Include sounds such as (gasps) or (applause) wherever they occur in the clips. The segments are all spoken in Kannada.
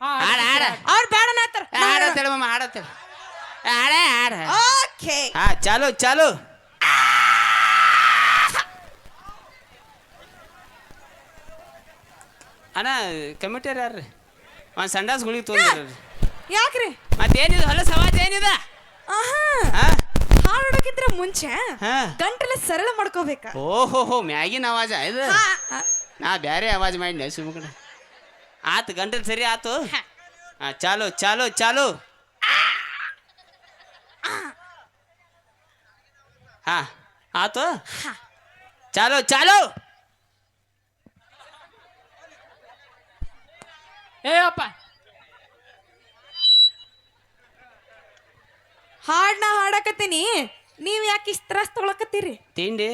ಹಾಡ ಹಾಡ ಅವ್ರು ಬೇಡ ನಾತಾರ ಹಾಡತ್ತೇಳ ಮಮ್ಮ ಹಾಡತ್ತೇಳ ಹಾಡ. ಹಾಡ ಓಕೆ. ಹಾ ಚಾಲು ಚಾಲು. ಅಣ್ಣ ಕಮಿಟಿಯರ್ ಯಾರ್ರಿ? ಒಂದು ಸಂಡಾಸ್ ಗುಳಿಗೆ ತೋರಿ ಯಾಕ್ರಿ? ಮತ್ತೇನಿದೆ ಹೊಲ ಸವಾಜ್ ಏನಿದೆ? ಹಾಡು ಹುಡುಕಿದ್ರೆ ಮುಂಚೆ ಹಾ. ಗಂಟೆಲ್ಲ ಸರಳ ಮಾಡ್ಕೋಬೇಕ. ಓಹೋ ಹೋ ಮ್ಯಾಗಿನ ಆವಾಜ ಇದು. ನಾ ಬ್ಯಾರೆ ಆವಾಜ್ ಮಾಡಿ ಸುಮ್ಮನೆ ಆತು ಗಂಟಲ್ ಸರಿ ಆತು? ಹಾ. ಚಾಲು ಚಾಲು ಚಾಲು. ಹಾ ಆತು? ಚಾಲು ಚಾಲು. ಏ ಅಪ್ಪ. ಹಾಡ್ನ ಹಾಡಕತ್ತೀನಿ. ನೀವು ಯಾಕೆ ಇಷ್ಟ ತೊಗೊಳಕತ್ತೀರಿ ತಗೊಳಕತ್ತೀರಿ ತಿಂಡಿ.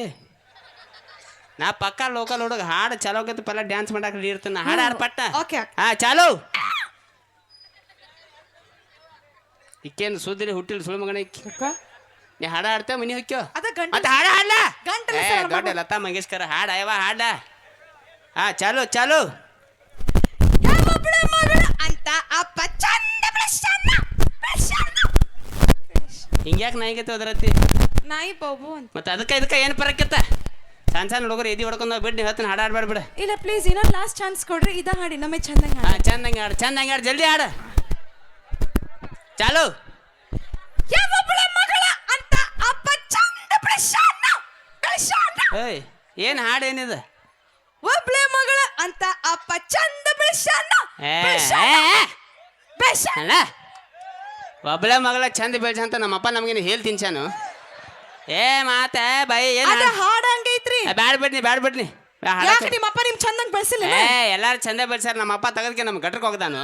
ನಾ ಪಕ್ಕ ಲೋಕಲ್ ಹುಡುಗ ಹಾಡು ಚಲೋ ಆಗತ್ತೆ ಪಲ್ಲ ಡ್ಯಾನ್ಸ್ ಮಾಡಕ್ಕೆ ರೆಡಿ ಇರ್ತಾನೆ ಹಾಡು ಹಾಡು ಪಟ್ಟ ಓಕೆ ಹಾ ಚಾಲು! ಇಕ್ಕೇನು ಸುದ್ದಿರಿ ಹುಟ್ಟಿಲ್ಲ ಸುಳ್ಳು ಮಗನ ಇಕ್ಕಿ ನೀ ಹಾಡ ಹಾಡ್ತೇವೆ ಮನಿ ಹೊಕ್ಕೋ ಅದ ಗಂಟೆ ಮತ್ತೆ ಹಾಡ ಹಾಡ್ಲ? ಗಂಟೆ ಏ, ದೊಡ್ಡ ಲತಾ ಮಂಗೇಶ್ಕರ ಹಾಡ ಅಯ್ಯವ ಹಾಡ. ಹಾ ಚಾಲು ಚಾಲು! ಅಂತ ಅಪ್ಪ ಚಂದ. ಹಿಂಗ್ಯಾಕೆ ನಾಯಿಗತ್ತೆ ಹೋದ್ರತಿ ನಾಯಿ ಬಾಬು ಅಂತ. ಮತ್ತೆ ಅದಕ್ಕೆ ಇದಕ್ಕೆ ಏನು ಪರಕ್ಕಿತ್ತ? ಸಣ್ಣ ಸಣ್ಣ ಹುಡುಗರು ಎದಿ ಹೊಡ್ಕೊಂಡು ಬಿಡ್ ನೀವು ಹೇಳ್ತೀನಿ ಹಾಡಾಡ್ಬೇಡ ಬಿಡ. ಇಲ್ಲ ಪ್ಲೀಸ್ ಇನ್ನೊಂದು ಲಾಸ್ಟ್ ಚಾನ್ಸ್ ಕೊಡ್ರಿ. ಇದ ಹಾಡಿ ನಮಗೆ ಚಂದಂಗ ಹಾ ಚಂದಂಗೆ ಹಾಡು ಚಂದಂಗೆ ಹಾಡು ಜಲ್ದಿ ಹಾಡು. ಚಾಲು. ಏನ್ ಮಗಳ ಅಂತ ಅಪ್ಪ ಚಂದ. ಏಯ್ ಏನು ಹಾಡು ಏನಿದೆ? ಒಬ್ಳೆ ಮಗಳ ಅಂತ ಅಪ್ಪ ಚಂದ ಏ, ಏ, ಏ. ಅಲ್ಲ ಒಬ್ಬಳೆ ಮಗಳ ಚಂದ ಬೆಳ್ಸ ಅಂತ ನಮ್ಮಪ್ಪ ನಮಗೇನು ಹೇಳಿ ತಿನ್ಸಾನು ಏ ಮಾತ ಬೈ ಏನು? ಅದ ಹಾಡ್ ಹಂಗೈತ್ರಿ ಬ್ಯಾಡ ಬಿಡ್ನಿ ಬ್ಯಾಡ ಬಿಡ್ನಿ. ಬ್ಯಾ- ಹಾಡಕ್ಕೆ- ಯಾಕೆ ನಿಮ್ಮ ಅಪ್ಪ ನಿಮ್ ಚಂದಂಗ್ ಬೆಳ್ಸಿಲ್ಲ ಏ ಎಲ್ಲಾರು ಚಂದ ಬೆಳ್ಸ್ಯಾರ ನಮ್ಮಪ್ಪ ತಗದ್ಕೆ ನಮ್ಮ ಗಟ್ರಕ್ಕೆ ಹೋಗ್ದಾನು.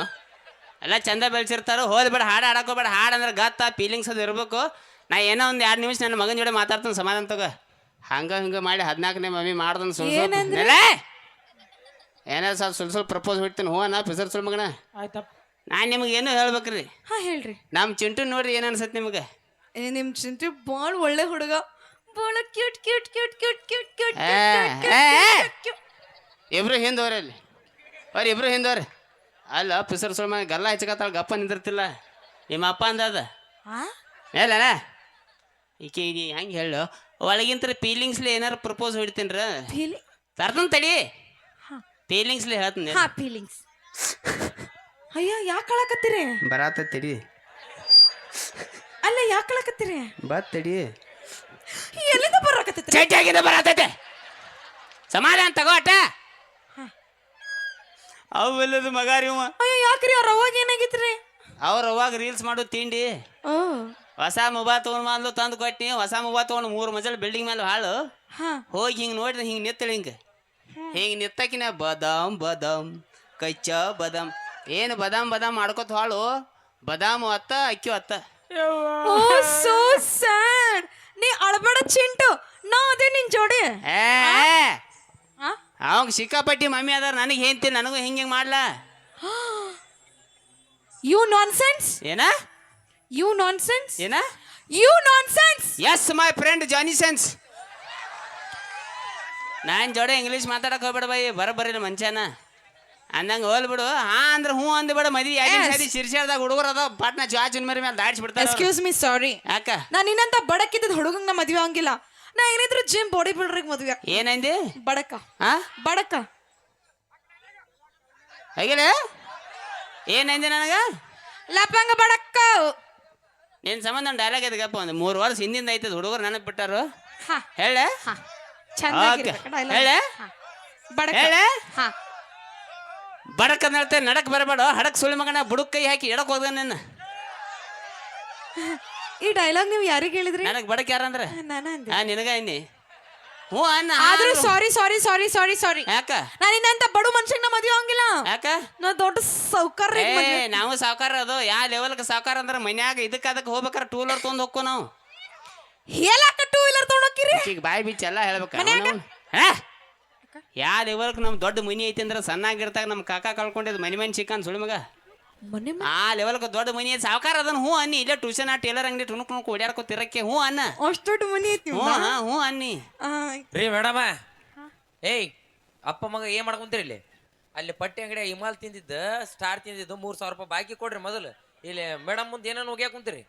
ಎಲ್ಲ ಚಂದ ಬೆಳ್ಸಿರ್ತಾರೋ ಹೋದ್ ಬೇಡ ಹಾಡು ಹಾಡಕ್ ಹೋಗ್ಬೇಡ. ಹಾಡು ಅಂದ್ರೆ ಗತ್ತ ಫೀಲಿಂಗ್ಸ್ ಅದು ಇರ್ಬೇಕು. ನಾ ಏನೋ ಒಂದು ಎರಡು ನಿಮಿಷ ನನ್ನ ಮಗನ ಜೋಡಿ ಮಾತಾಡ್ತೀನಿ ಸಮಾಧಾನ ತಗೋ. ಹಂಗ ಹಿಂಗ ಮಾಡಿ ಹದಿನಾಲ್ಕನೇ ಮಮ್ಮಿ ಮಾಡ್ದನ್ ಸುಳ್ಳು ಏನಂದ್ರಿ? ಏನೋ? ಸ್ವಲ್ಪ ಸುಳ್ ಸ್ವಲ್ಪ ಪ್ರಪೋಸ್ ಬಿಡ್ತೀನಿ ಹೋ ನಾ ಪಿಸರ್ ಸುಳ್ ಮಗನ. ಆಯ್ತಪ್ಪ. ನಾನು ನಿಮ್ಗೆ ಏನು ಹೇಳ್ಬೇಕ್ರಿ? ಹಾ ಹೇಳ್ರಿ. ನಮ್ಮ ಚಿಂಟು ನೋಡ್ರಿ ಏನು ಅನ್ಸತ್ತೆ ನಿಮಗೆ? ಏ ನಿಮ್ ಚಿಂತೆ ಬಾಳ್ ಒಳ್ಳೆ ಹುಡುಗ. ಬಾಳ cute cute cute cute cute cute ಏ, ಏ. ಇಬ್ರು ಹಿಂದೋರಿ ಅಲ್ಲಿ. ಅವ್ರಿ ಇಬ್ರು ಹಿಂದೋರಿ ಅಲ್ಲ ಪಿಸರ್ ಸುಳ್ಮ ಗಲ್ಲ ಹಚ್ಚಕತ್ತಾಳ ಗಪ್ಪ ನಿಂದಿರ್ತಿಲ್ಲ. ನಿಮ್ಮ ಅಪ್ಪ ಅಂದದ ಮೇಲೆ ಈಕೆ ಈಗ ಹೆಂಗೆ ಹೇಳು. ಒಳಗಿಂತ ಫೀಲಿಂಗ್ಸ್ಲಿ ಏನಾರು ಪ್ರಪೋಸ್ ಹೊಡಿತೀನ್ರ? ತರ್ತನ್ ತಡಿ. ಫೀಲಿಂಗ್ಸ್ಲಿ ಹೇಳ್ತೀನಿ. ಹಾ ಫೀಲಿಂಗ್ಸ್ ಅಯ್ಯ ಯಾಕೆ ಕಳಕತ್ತೀರಿ ಬರಾತ ತಡಿ. ಅಲ್ಲ ಯಾಕಳಕತ್ತೀರಿ ಬತ್ತಡಿ ಬತ್ ತಡಿ. ಎಲ್ಲಿಂದ ಬರಾಕತ್ತೈತ್ರಿ? ಚೈಟಿಯಾಗಿಂದ ಬರತೈತೆ. ಸಮಾಧಾನ ತಗೋ ಅಟ ಅವೆಲ್ಲದ ರೀ ಇವ. ಅಯ್ಯ ಯಾಕ್ರಿ ಅವ್ರ ಅವಾಗ ಏನಾಗಿತ್ರಿ? ಅವ್ರು ಅವಾಗ ರೀಲ್ಸ್ ಮಾಡು ತಿಂಡಿ. ಓ. ಹೊಸ ಮೊಬೈಲ್ ತೊಗೊಂಡು ಬಂದು ತಂದು ಕೊಟ್ಟಿ ಹೊಸ ಮೊಬೈಲ್ ತೊಗೊಂಡು ಮೂರು ಮಜಲ್ ಬಿಲ್ಡಿಂಗ್ ಮೇಲೆ ಹಾಳು. ಹಾ. ಹೋಗಿ ಹಿಂಗೆ ನೋಡಿದ್ರೆ ಹಿಂಗೆ ನಿತ್ತಳಿ ಹಿಂಗೆ. ಹಿಂಗೆ ನಿತ್ತಕಿನ ಬದಾಮ್ ಬದಾಮ್ ಕಚ್ಚ ಬದಾಮ್. ಏನು ಬದಾಮ್ ಬದಾಮ್ ಮಾಡ್ಕೊತ ಹಾಳು. ಬದಾಮು ಅತ್ತ ಅಕ್ಕಿ ಅತ್ತ. Oh so sad. ನೀ ಅಳಬೇಡ ಚಿಂಟು. ನಾ ಅದೇ ನಿನ್ ಜೋಡಿ. ಏ ಆ? ಅವಾಗ ಸಿಕ್ಕಾಪಟ್ಟಿ ಮಮ್ಮಿ ಅದಾರ. ನನಗೆ ಹೇಳ್ತೀನಿ ನನಗೂ ಹಿಂಗೆ ಹಿಂಗೆ ಮಾಡ್ಲಾ? (gasps) ಯು ನಾನ್ಸೆನ್ಸ್ ಏನ? ಯು ನಾನ್ಸೆನ್ಸ್ ಏನ? You nonsense yes my friend Johnny sense ನಾನು ಜೋಡಿ ಇಂಗ್ಲೀಷ್ ಮಾತಾಡಕ್ ಹೋಗ್ಬೇಡ ಬರ ಬರಬರಿಲ್ಲ ಮಂಚಾನ. ಅಂದಂಗೆ ಹೋಲ್ ಬಿಡು. ಹಾ ಅಂದ್ರೆ ಹ್ಞೂ ಅಂದ್ಬೇಡ ಮದಿ ಯಾಕೆ ಸಿರ್ಸಾಡ್ದಾಗ ಹುಡುಗರು ಅದ ಪಟ್ನ ಚಾಚಿನ ಮರಿ ಮೇಲೆ ದಾಡ್ಸಿ ಬಿಡ್ತಾರೆ ಅವ್ರು. ಎಕ್ಸ್ಕ್ಯೂಸ್ ಮೀ ಸಾರಿ ಯಾಕ? ನಾನು ನಿನ್ನಂತ ಬಡಕಿದ್ದ ಹುಡುಗನ ನಾ ಮದ್ವೆ ಹಂಗಿಲ್ಲ ನಾ ಏನಿದ್ರು ಜಿಮ್ ಬಾಡಿ ಬಿಲ್ಡರ್ಗೆ ಮದ್ವೆ. ಏನಂದೆ? ಏನಂದಿ ಬಡಕ. ಹಾ ಬಡಕ. ಹೇಗಿಲ್ಲ ಏನಂದಿ ನನಗ? ಲಪಂಗ ಬಡಕ ನಿನ್ನ ಸಂಬಂಧ ಒಂದು ಡೈಲಾಗ್ ಐತಗಪ್ಪ ಒಂದು ಮೂರು ವರ್ಷ ಹಿಂದಿಂದ ಐತದ ಹುಡುಗರು ನನಗೆ ಬಿಟ್ಟಾರು. ಹಾ. ಹೇಳೆ. ಹೇಳೆ? ಬಡಕ. ಹೇಳೆ? ಹಾ. ಬಡಕ್ ಅಂತ ಹೇಳ್ತೇನೆ ನಡಕ್ ಬರಬೇಡ. ಹಡಕ್ ಸುಳಿ ಮಗನ ಬುಡಕ್ ಕೈ ಹಾಕಿ ಎಡಕ್ ಹೋದ ನಿನ್ನ. ಈ ಡೈಲಾಗ್ ನೀವು ಯಾರಿಗೆ ಹೇಳಿದ್ರಿ? ನನಗೆ ಬಡಕ್ ಯಾರಂದ್ರೆ ನಾನ ಅಂದೆ. ಹಾ ನಿನಗ ಇನ್ನಿ ಹ್ಞೂ ಅನ್ನ ಆದ್ರೂ ಸಾರಿ ಸಾರಿ ಸಾರಿ ಸಾರಿ ಸಾರಿ ಯಾಕ? ನಾನು ಇನ್ನಂತ ಬಡು ಮನುಷ್ಯನ ಮದುವೆ ಹಂಗಿಲ್ಲ ಯಾಕ? ನಾ ದೊಡ್ಡ ಸೌಕರ್ಯ ಏ ನಾವು ಸಾವುಕಾರ ಅದು. ಯಾವ ಲೆವೆಲ್ಗೆ ಸಾವುಕಾರ ಅಂದ್ರೆ ಮನ್ಯಾಗ ಇದಕ್ಕೆ ಅದಕ್ಕೆ ಹೋಗ್ಬೇಕಾರೆ ಟೂ ವೀಲರ್ ತೊಗೊಂಡು ಹೋಗ್ಕೋ ನಾವು. ಹೇಳಾಕ ಟೂ ವೀಲರ್ ತೊಗೊಂಡೋಕಿರಿ ಈಗ ಬಾಯಿ ಬಿಚ್ಚ ಎಲ್ಲ ಹೇಳ್ಬೇಕು. ಮನ್ಯಾಗ? ಹಾ? ಯಾವ ಲೆವೆಲ್ಗೆ ನಮ್ಮ ದೊಡ್ಡ ಮನಿ ಐತಿ ಅಂದ್ರೆ ಸಣ್ಣಾಗಿರ್ತಾಗ ನಮ್ಮ ಕಾಕ ಕಳ್ಕೊಂಡಿದ್ದು ಮನಿ ಮನಿ ಚಿಕ್ಕನ್ ಸುಳಿ ಮಗ. ಮನೆ ಆ ಲೆವೆಲ್ಗೆ ದೊಡ್ಡ ಮನಿ ಐತಿ. ಸಾವುಕಾರ ಅದನ್ನ ಹ್ಞೂ ಅನ್ನಿ. ಇಲ್ಲೇ ಟ್ಯೂಷನ್ ಆ ಟೇಲರ್ ಅಂಗಡಿ ಟುಣುಕ್ ಟುಣುಕ್ ಓಡ್ಯಾಡ್ಕೊತಿರಕ್ಕೆ ಹ್ಞೂ ಅನ್ನ. ಅಷ್ಟು ದೊಡ್ಡ ಮನಿ ಐತಿ ಹ್ಞೂ ಹಾ ಹ್ಞೂ ಅನ್ನಿ. ರೀ ಮೇಡಮ. ಏಯ್ ಅಪ್ಪ ಮಗ ಏನ್ ಮಾಡ್ಕೊಂತೀರಿ ಇಲ್ಲಿ? ಅಲ್ಲಿ ಪಟ್ಟಿ ಅಂಗಡಿ ಹಿಮಾಲ್ ತಿಂದಿದ್ದ ಸ್ಟಾರ್ ತಿಂದಿದ್ದು ಮೂರ್ ಸಾವಿರ ರೂಪಾಯಿ ಬಾಕಿ ಕೊಡ್ರಿ ಮೊದಲು. ಇಲ್ಲಿ ಮೇಡಮ್ ಮುಂದೆ ಏನೇನು ಹೋಗ್ಯಾಕ ಕುಂತೀರಿ?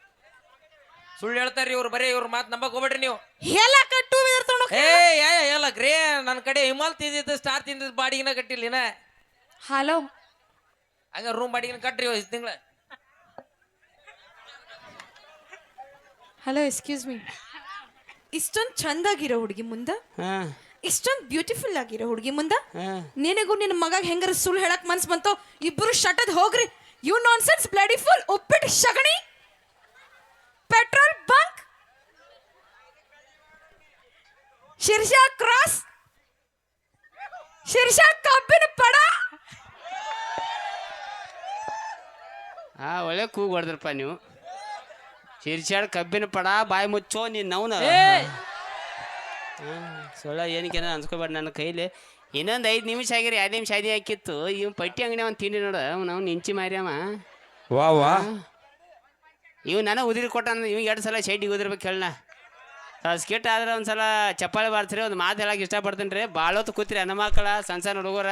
ಸುಳ್ಳು ಹೇಳ್ತಾರ ಇವ್ರು ಬರೀ ಇವ್ರ ಮಾತು ನಂಬಕ್ ಹೋಗ್ಬೇಡ್ರಿ ನೀವು. ಎಲ್ಲ ಕಟ್ಟು ತಗೊಂಡು ಏ ಏ ಎಲ್ಲ ಗ್ರೇ ನನ್ನ ಕಡೆ ಹಿಮಾಲ್ ತಿಂದಿದ್ದು ಸ್ಟಾರ್ ತಿಂದಿದ್ದು ಬಾಡಿಗೆನ ಕಟ್ಟಿಲ್ಲ ಇನ್ನ ಹಲೋ ಹಂಗ ರೂಮ್ ಬಾಡಿಗೆನ ಕಟ್ರಿ ಇಷ್ಟು ತಿಂಗಳ. ಹಲೋ ಎಕ್ಸ್ಕ್ಯೂಸ್ ಮೀ ಇಷ್ಟೊಂದು ಚಂದಾಗಿರೋ ಹುಡುಗಿ ಮುಂದ? ಹಾ. ಇಷ್ಟೊಂದು ಬ್ಯೂಟಿಫುಲ್ ಆಗಿರೋ ಹುಡುಗಿ ಮುಂದ? ನಿನಗೂ ನಿನ್ನ ಮಗ ಹೆಂಗಾರ ಸುಳ್ಳು ಹೇಳಕ್ ಮನ್ಸ್ ಬಂತೋ? ಇಬ್ರು ಶಟದ್ ಹೋಗ್ರಿ. You nonsense bloody full ಉಪ್ಪಿಟ್ಟು ಶಗಣಿ. Petrol bunk? Shirsha cross? Shirsha ಕಬ್ಬಿನ ಪಡ? ಹಾ ಒಳ್ಳೆ ಕೂಗ್ ಹೊಡೆದ್ರಪ್ಪ ನೀವು. ಶಿರ್ಚಾಡ್ ಕಬ್ಬಿನ ಪಡ ಬಾಯಿ ಮುಚ್ಚೋ ನೀನ್ ನೌನ ಸೊಳ್ಳ ಏನಕ್ಕೆ ಅನ್ಸ್ಕೊಬೇಡ ನನ್ನ ಕೈಲಿ. ಇನ್ನೊಂದು ಐದು ನಿಮಿಷ ಆಗಿರಿ ಎರಡು ನಿಮಿಷ ಅದೇ ಹಾಕಿತ್ತು. ಇವ್ ಪಟ್ಟಿ ಅಂಗಡಿ ಒಂದು ತಿಂಡಿ ನೋಡ ನಾವು ನಿಂಚಿ ಮಾರ್ಯಾವ. ವಾ ವಾ. ಇವ್ ನನಗೆ ಉದಿರಿ ಕೊಟ್ಟ ಇವ್ ಎರಡು ಸಲ ಶೈಟಿಗೆ ಉದಿರ್ಬೇಕು ಹೇಳಣ ಸ್ಕಿಟ್ ಆದ್ರೆ ಒಂದು ಸಲ ಚಪ್ಪಾಳೆ ಬಾರ್ತೀರಿ ಒಂದು ಮಾತು ಹೇಳಕ್ಕೆ ಇಷ್ಟಪಡ್ತೀನಿ ರೀ. ಭಾಳ ಹೊತ್ತು ಕೂತ್ರಿ ಹೆಣ್ಣು ಮಕ್ಕಳ ಸಣ್ಣ ಸಣ್ಣ ಹುಡುಗರ.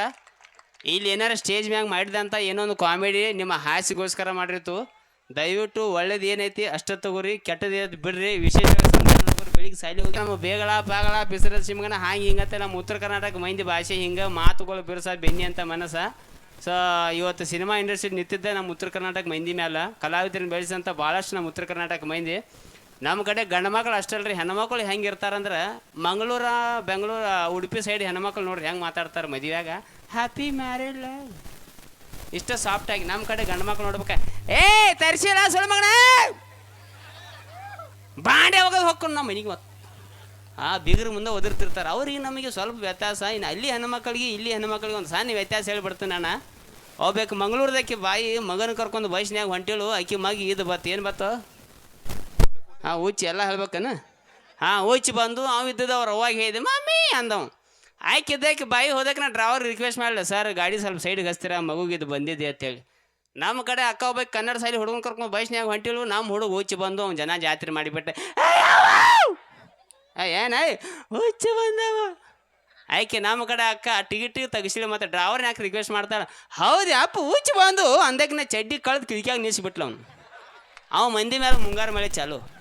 ಇಲ್ಲಿ ಏನಾರ ಸ್ಟೇಜ್ ಮ್ಯಾಗ ಮಾಡಿದಂಥ ಏನೋ ಒಂದು ಕಾಮಿಡಿ, ನಿಮ್ಮ ಹಾಸಿಗೋಸ್ಕರ ಮಾಡಿರ್ತು ದಯವಿಟ್ಟು ಒಳ್ಳೇದು ಏನೈತಿ ಅಷ್ಟ ತಗೋರಿ ಕೆಟ್ಟದ್ದು ಬಿಡ್ರಿ. ವಿಶೇಷ ಬೆಳಿಗ್ಗೆ ಸೈಲಿ ನಮ್ಮ ಬೇಗಳ ಪಾಗಳ ಬಿಸಿರ ಸಿಮ್ಗನ ಹಾಂಗೆ ಹಿಂಗತ್ತೆ ನಮ್ಮ ಉತ್ತರ ಕರ್ನಾಟಕ ಮಂದಿ ಭಾಷೆ ಹಿಂಗೆ ಮಾತುಗಳು ಬಿರ್ಸ ಬೆನ್ನಿ ಅಂತ ಮನಸ್ಸ. ಸೊ ಇವತ್ತು ಸಿನಿಮಾ ಇಂಡಸ್ಟ್ರಿ ನಿಂತಿದ್ದೆ, ನಮ್ಮ ಉತ್ತರ ಕರ್ನಾಟಕ ಮಂದಿ ಮೇಲೆ ಕಲಾವಿದರನ್ನ ಬೆಳೆಸಿದಂಥ ಭಾಳಷ್ಟು ನಮ್ಮ ಉತ್ತರ ಕರ್ನಾಟಕ ಮಂದಿ. ನಮ್ಮ ಕಡೆ ಗಂಡು ಮಕ್ಳು ಅಷ್ಟಲ್ರಿ ಹೆಣ್ಮಕ್ಳು ಹೆಂಗೆ ಇರ್ತಾರಂದ್ರೆ ಮಂಗಳೂರ, ಬೆಂಗಳೂರು, ಉಡುಪಿ ಸೈಡ್ ಹೆಣ್ಮಕ್ಳು ನೋಡ್ರಿ ಹೆಂಗೆ ಮಾತಾಡ್ತಾರೆ ಮದುವೆಯಾಗ. ಹ್ಯಾಪಿ ಮ್ಯಾರೇಡ್ ಇಷ್ಟ ಸಾಫ್ಟ್ ಆಗಿ ನಮ್ಮ ಕಡೆ ಗಂಡು ಮಕ್ಳು ನೋಡ್ಬೇಕ. ಏ ತರಿಸಿ ಸುಳ್ಳು ಮಗನ. ಬಾಂಡೆ ಹೋಗೋದು ಹೊಕ್ಕೊಂಡು ನಮ್ಮ ಮನೆಗೆ ಮತ್ತೆ ಆ ಬೀಗರ ಮುಂದೆ ಒದಿರ್ತಿರ್ತಾರೆ. ಅವ್ರಿಗೆ ನಮಗೆ ಸ್ವಲ್ಪ ವ್ಯತ್ಯಾಸ. ಇನ್ನು ಅಲ್ಲಿ ಹೆಣ್ಮಕ್ಳಿಗೆ, ಇಲ್ಲಿ ಹೆಣ್ಮಕ್ಳಿಗೆ ಒಂದು ಸಣ್ಣ ವ್ಯತ್ಯಾಸ ಹೇಳ್ಬಿಡ್ತೀನಿ ನಾನು. ಹೋಗ್ಬೇಕು. ಮಂಗಳೂರದಕ್ಕೆ ಬಾಯಿ, ಮಗನ ಕರ್ಕೊಂಡು ಬಸ್ನ್ಯಾಗ ಹೊಂಟಿಳು ಆಕಿ ಮಗಿ ಇದು ಬತ್ತು ಏನು ಬತ್ತು? ಹಾಂ ಉಚ್ಚಿ ಎಲ್ಲ ಹೇಳ್ಬೇಕನ? ಹಾಂ ಉಚ್ಚಿ ಬಂದು ಅವ ಇದ್ದದ ಅವ್ರು ಅವಾಗ ಹೇಳಿದೆ, ಮಮ್ಮಿ ಅಂದವು. ಆಯ್ಕಿದ್ದಾಕಿ ಬಾಯಿ ಹೋದಕ್ಕೆ ನಾ ಡ್ರೈವರ್ ರಿಕ್ವೆಸ್ಟ್ ಮಾಡಲ್ಲ ಸರ್, ಗಾಡಿ ಸ್ವಲ್ಪ ಸೈಡ್ಗೆ ಹಚ್ತೀರ? ಇದು ಬಂದಿದೆ ಅಂತೇಳಿ. ನಮ್ಮ ಕಡೆ ಅಕ್ಕ ಹೋಗ್ಬೇಕು, ಕನ್ನಡ ಸೈಡ್ ಹುಡುಗನ ಕರ್ಕೊಂಡು ಬಸ್ನ್ಯಾಗ ಹೊಂಟಿಳು. ನಮ್ಮ ಹುಡುಗ ಉಚ್ಚಿ ಬಂದು ಅವ್ನು ಜನ ಜಾತ್ರೆ ಮಾಡಿಬಿಟ್ಟೆ. ಏನ ಹುಚ್ಚ ಬಂದವ. ಆಯ್ಕೆ ನಮ್ಮ ಕಡೆ ಅಕ್ಕ ಟಿಕೆಟ್ ತೆಗಿಸಿಲ್ಲ ಮತ್ತೆ ಡ್ರೈವರ್ ಯಾಕೆ ರಿಕ್ವೆಸ್ಟ್ ಮಾಡ್ತಾಳೆ? ಹೌದು, ಅಪ್ಪ, ಹುಚ್ಚು ಬಂದು ಅಂದಕ್ಕೆ ನಾ ಚಡ್ಡಿ ಕಳೆದು ಕಿಳಿಕಾಗ ನಿಲ್ಸಿಬಿಟ್ಲ ಅವ್ನು. ಅವ ಮಂದಿ ಮೇಲೆ ಮುಂಗಾರು ಮಳೆ ಚಾಲು.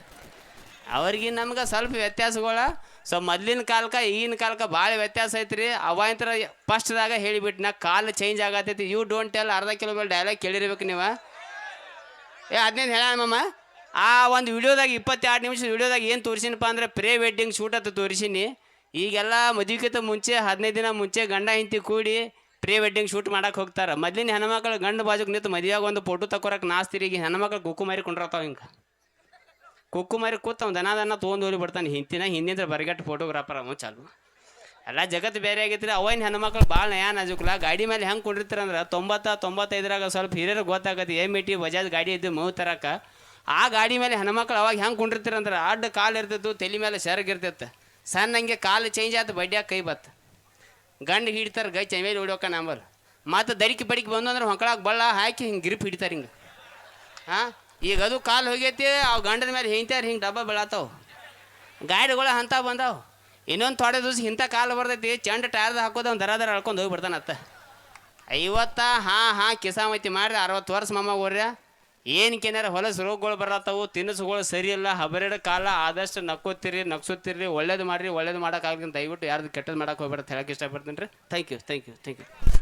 ಅವ್ರಿಗೆ ನಮ್ಗೆ ಸ್ವಲ್ಪ ವ್ಯತ್ಯಾಸಗಳ. ಸೊ ಮೊದ್ಲಿನ ಕಾಲಕ್ಕೆ, ಈಗಿನ ಕಾಲಕ್ಕೆ ಭಾಳ ವ್ಯತ್ಯಾಸ ಐತ್ರಿ. ಅವಾಯಂತರ ಫಸ್ಟ್ದಾಗ ನಾ ಕಾಲು ಚೇಂಜ್ ಆಗತ್ತೈತಿ ಯು ಡೋಂಟ್ ಟೆಲ್ ಅರ್ಧ ಕಿಲೋಮೀಟರ್ ಡೈಲಾಗ್ ಕೇಳಿರ್ಬೇಕು ನೀವು. ಏ ಅದನ್ನೇನು ಹೇಳಮ್ಮಮ್ಮ ಆ ಒಂದು ವಿಡಿಯೋದಾಗ ಇಪ್ಪತ್ತೆರಡು ನಿಮಿಷದ ವಿಡಿಯೋದಾಗ ಏನು ತೋರಿಸಿನಪ್ಪ ಅಂದ್ರೆ ಪ್ರೇ ವೆಡ್ಡಿಂಗ್ ಶೂಟ್ ಅಂತ ತೋರಿಸೀನಿ. ಈಗೆಲ್ಲ ಮದುವೆಗಿಂತ ಮುಂಚೆ ಹದಿನೈದು ದಿನ ಮುಂಚೆ ಗಂಡ ಹೆಂಡತಿ ಕೂಡಿ ಪ್ರೀ ವೆಡ್ಡಿಂಗ್ ಶೂಟ್ ಮಾಡಕ್ಕೆ ಹೋಗ್ತಾರೆ. ಮೊದಲಿನ ಹೆಣ್ಮಕ್ಳು ಗಂಡು ಬಾಜುಕ್ ನಿಂತು ಮದುವೆಯಾಗ ಒಂದು ಫೋಟೋ ತಗೋರಕ್ಕೆ ನಾಸ್ತಿರಿ. ಈಗ ಹೆಣ್ಮಕ್ಳು ಕುಕ್ಕು ಮಾರಿ ಕೊಂಡಿರ್ತಾವೆ ಹಿಂಗೆ. ಕುಕ್ಕು ಮಾರಿ ಕೂತವ್ ಅವ್ನು ದನ ದನ ತೊಗೊಂಡು ಹೋಗಿ ಬಿಡ್ತಾನೆ. ಹಿಂತಿನ ಹಿಂದಿಂದ್ರೆ ಬರಗಟ್ಟು ಫೋಟೋಗ್ರಾಫರ್ ಅವ ಚಾಲು. ಎಲ್ಲ ಜಗತ್ತು ಬೇರೆ ಆಗೈತ್ರಿ. ಅವೇನು ಹೆಣ್ಮಕ್ಳು ಭಾಳ ನಯಾ ನಾಜುಕ್ಲ. ಗಾಡಿ ಮೇಲೆ ಹೆಂಗೆ ಕುಂಡಿರ್ತಾರಂದ್ರೆ ತೊಂಬತ್ತ ತೊಂಬತ್ತೈದರಾಗ ಸ್ವಲ್ಪ ಹಿರಿಯರು ಗೊತ್ತಾಗತ್ತೆ. ಏಮಿಟಿ ಇ ಟಿ ಬಜಾಜ್ ಗಾಡಿ ಇದ್ದು ಮೂವ್ ತರಕ. ಆ ಗಾಡಿ ಮೇಲೆ ಹೆಣ್ಮಕ್ಳು ಅವಾಗ ಹೆಂಗೆ ಕುಂಡಿರ್ತೀರಂದ್ರೆ ಅಡ್ಡ ಕಾಲು ಇರ್ತಿತ್ತು ತಲೆ ಮೇಲೆ ಸೆರಗಿರ್ತೈತೆ ಸಣ್ಣ ಹಂಗೆ ಕಾಲು ಚೇಂಜ್ ಆಯ್ತು ಬಡ್ಡ್ಯಾಗ ಕೈ ಬತ್ತು. ಗಂಡು ಹಿಡಿತಾರೆ, ಗೈ ಚೈಮೇಲೆ ಹೊಡಿಯೋಕ ನಂಬರ್ ಮತ್ತು ದಡಿಕೆ ಬಡಿಕೆ ಬಂದು ಅಂದ್ರೆ ಹೊಂಕಳಾಗ ಬಳ್ಳ ಹಾಕಿ ಹಿಂಗೆ ಗಿರಿಪ್ ಹಿಡಿತಾರೆ ಹಿಂಗೆ. ಹಾಂ ಈಗ ಅದು ಕಾಲು ಹೋಗೈತಿ, ಆ ಗಂಡದ ಮೇಲೆ ಹಿಂತಾರೆ ಹಿಂಗೆ ಡಬ್ಬ ಬೀಳತ್ತಾವ ಗಾಡಿಗಳು ಅಂತ ಬಂದಾವ. ಇನ್ನೊಂದು ಥೋಡೆ ದಿವಸ ಇಂಥ ಕಾಲು ಬರ್ತೈತಿ, ಚಂಡ ಟೈರ್ದ ಹಾಕೋದು, ಅವ್ನು ದರ ದರ ಹಳ್ಕೊಂಡು ಅತ್ತ ಐವತ್ತ, ಹಾಂ ಹಾಂ, ಕಿಸಾಮತಿ ಮಾಡಿರಿ ಅರವತ್ತು ವರ್ಷ ಮಮ್ಮ ಏನಕ್ಕೇನಾರ ಹೊಲಸು ರೋಗಗಳು ಬರತ್ತವು ತಿನಿಸುಗಳು ಸರಿ ಇಲ್ಲ ಹಬರಿಡ ಕಾಲ ಆದಷ್ಟು ನಕ್ಕೋತಿರಿ, ನಕ್ಸುತ್ತಿರಿ, ಒಳ್ಳೇದು ಮಾಡಿರಿ, ಒಳ್ಳೇದು ಮಾಡೋಕ್ಕಾಗಲಿ ದಯವಿಟ್ಟು ಯಾರ್ದು ಕೆಟ್ಟದ್ದು ಮಾಡೋಕೆ ಹೋಗ್ಬೇಡ ಹೇಳಕ್ಕೆ ಇಷ್ಟಪಡ್ತೀನಿ ರೀ. Thank you thank you thank you